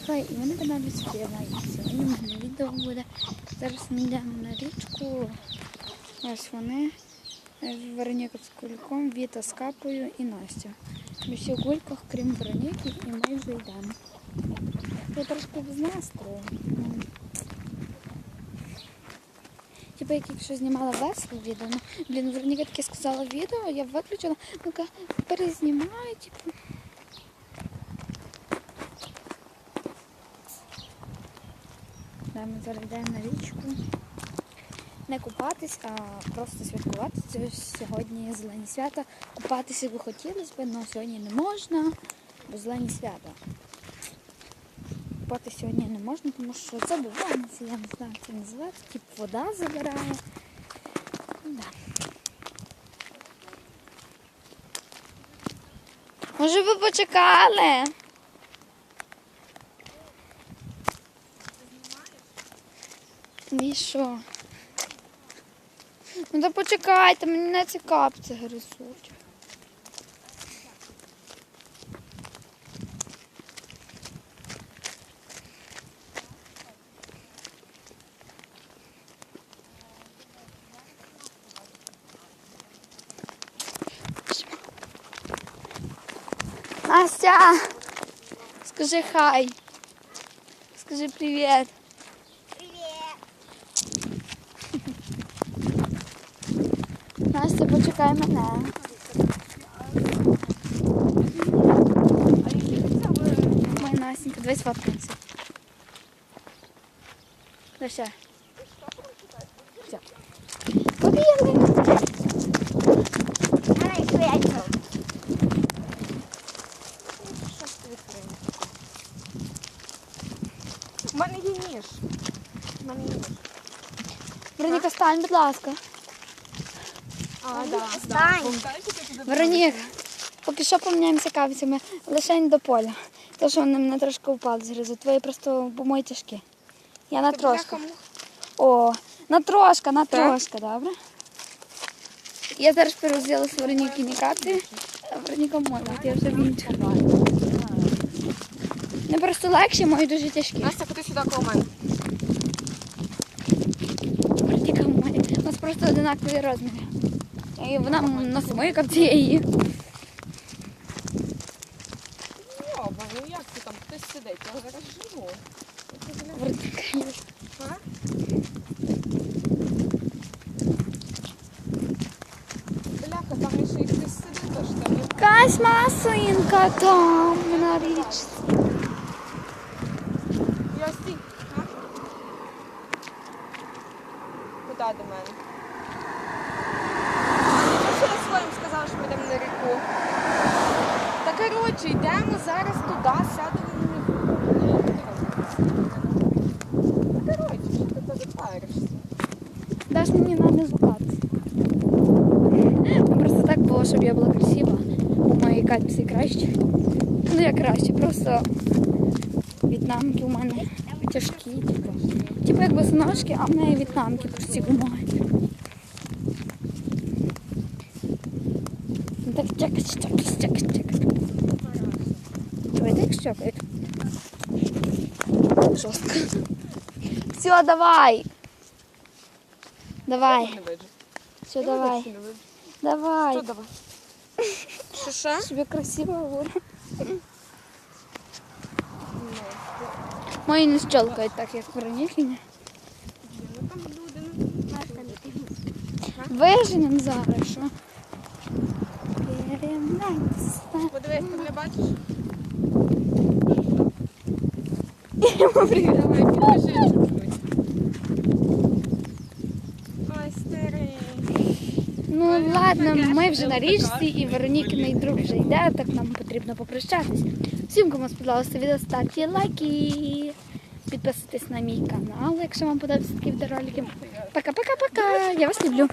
хай і вони каналі співають. Сьогодні в мене відео буде. Зараз ми йдемо на річку. Ось вони. Вероніка з кульком, Віта з капою і Настя. Ми всі в кульках, крім Вероніки, і ми вже йдемо. Я трошки без настрою. Типа як якщо знімала весело відео, ну, блін, Вероніка таке сказала відео, я виключила, ну-ка, перезнімаю, типу. Ми зараз на річку. Не купатись, а просто святкувати. Це сьогодні зелені свята. Купатися би хотілося б, але сьогодні не можна, бо зелені свята. Купатися сьогодні не можна, тому що це буванці, я не знаю, як це називається. Типу вода забирає. Да. Може ви почекали? І? Ну то почекайте, мені не ці капці гризуть. Настя! Скажи хай. Скажи привіт. Почекай мене. Моя Настенька, давай сфоткаємося. Ну все. Все. Побігли. У мене є ніж. У мене є ніж. Вероніка, стань, будь ласка. А, да, Стань. Вероніка, поки що поміняємося кавицями лише до поля. То, що вони мене трошки упали згризуть. Твої просто мої тяжкі. Я на трошку. О, на трошка, на трошка, добре? Я зараз перерозділа з Вероніки капці, Вероніка моя, я вже в іншому. Не просто легші, мої дуже тяжкі. Настя, ходи сюди коло мене. Вероніка моя. У нас просто одинакові розміри. І вона капці, я її. Йоба, ну як ти там? Хтось сидить, я зараз живу. Бляха, там ще й хтось сидить, тож там. Якась масинка там на річці. Я стій. А? Куди до мене? А що я своїм сказала, що ми йдемо на ріку? Та коротше, йдемо зараз туди, сядемо на. Та коротше, що ти? Даш мені надо звукати. Ну, Просто так було, щоб я була красива. У моїй кальпсі краще. Ну я краще, просто в'єтнамки у мене тяжкі, типу. Типу як босоножки, а в неї в'єтнамки прості гумові. Так чекать, чекать, чекать, чекать. Давай так щекають. Жорстко. Все, давай. Давай. Все, давай. Давай. Що давай? Що? Тебе красиво говорю. Мої не щелкають так, як Веронікині. Ну ну. Виженем зараз, що? Подивись, ти мене бачиш? Давай, підпиши чуть-чуть. Старий. Ну ладно, ми вже на річці і Веронікиний друг вже йде, так нам потрібно попрощатись. Всім, кому сподобалося відео, ставте лайки. Підписуйтесь на мій канал, якщо вам подобаються такі відеоролики. Пока-пока-пока. Я вас люблю.